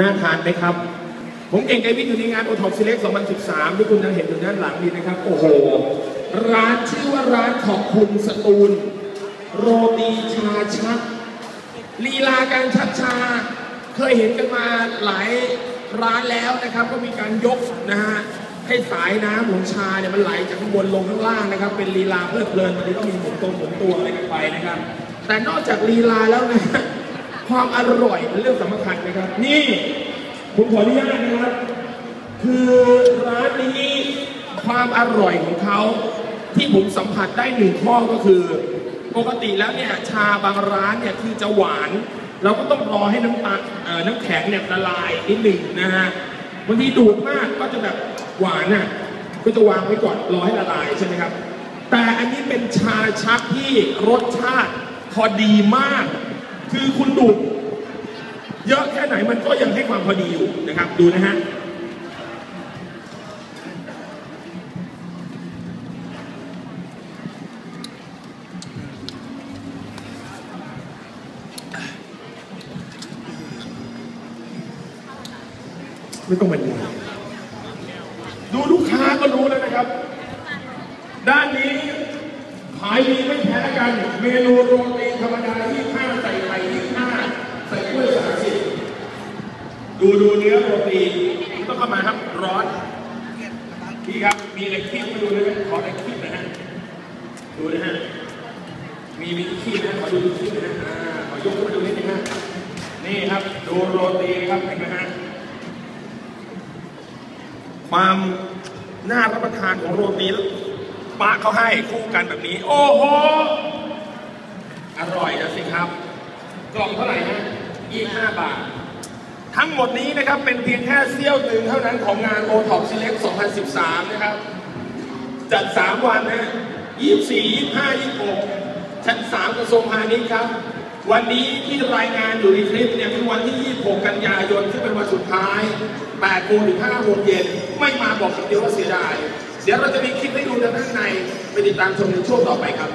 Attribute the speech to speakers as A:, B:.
A: น่าทานไหมครับ ผมเก่งไกวิทย์อยู่ในงานโอท็อปซีเล็ก2013 ที่คุณยังเห็นอยู่ด้านหลังนี้นะครับ โอ้โห ร้านชื่อว่าร้านขอบคุณสตูล โรตีชาชัก ลีลาการชักชา เคยเห็นกันมาหลายร้านแล้วนะครับ ก็มีการยกนะฮะให้สายน้ำของชาเนี่ยมันไหลจากข้างบนลงข้างล่างนะครับ เป็นลีลาเพลิดเพลินมันต้องมีหมุนตัวหมุนตัวอะไรกันไปนะครับ แต่นอกจากลีลาแล้วนะความอร่อยเป็นเรื่องสำคัญนะครับ นี่ ผมขออนุญาตนะครับ คือร้านนี้ความอร่อยของเขาที่ผมสัมผัสได้หนึ่งข้อก็คือ ปกติแล้วเนี่ยชาบางร้านเนี่ยคือจะหวาน เราก็ต้องรอให้น้ำตาลเอ่อน้ำแข็งเนี่ยละลายนิดหนึ่งนะฮะบางทีดูดมากก็จะแบบหวานน่ะก็จะวางไว้ก่อนรอให้ละลายใช่ไหมครับ แต่อันนี้เป็นชาชักที่รสชาติพอดีมาก คือคุณดูด เยอะแค่ไหนมันก็ยังให้ความพอดีอยู่นะครับ ดูนะฮะไม่ต้องบรรยายดูลูกค้าก็รู้แล้วนะครับ ด้านนี้ขายดีไม่แพ้กัน เมนูโรตีธรรมดาที่ห้าใส่ไข่ที่ห้าใส่กล้วยสามสิบ ดูดูเนื้อโรตีต้องเข้ามาครับร้อนพี่ครับมีอะไรคีบมาดูเลยไหมขออะไรคีบนะฮะดูนะฮะมีมีคีบนะขอดูคีบนะฮะขอยกมาดูนิดนึงฮะนี่ครับดูโรตีครับเห็นไหมฮะความน่ารับประทานของโรตีปะเขาให้คู่กันแบบนี้ โอ้โหอร่อยนะสิครับ กล่องเท่าไหร่นะ25บาท ทั้งหมดนี้นะครับเป็นเพียงแค่เสี้ยวหนึ่งเท่านั้นของงาน o t o p Select 2013 นะครับ จัด 3 วันนะ24 25 26 ชั้น 3 กระทรวงพาณิชย์ครับ วันนี้ที่รายงานอยู่ในคลิปเนี่ยคือวันที่ 26 กันยายนที่งเป็นวันสุดท้าย8โมงถึง5โมงเย็นไม่มาบอกคำเดียวว่าเสียดาย เดี๋ยวเราจะมีคลิปให้ดูด้านในไปติดตามชมในช่วงต่อไปครับ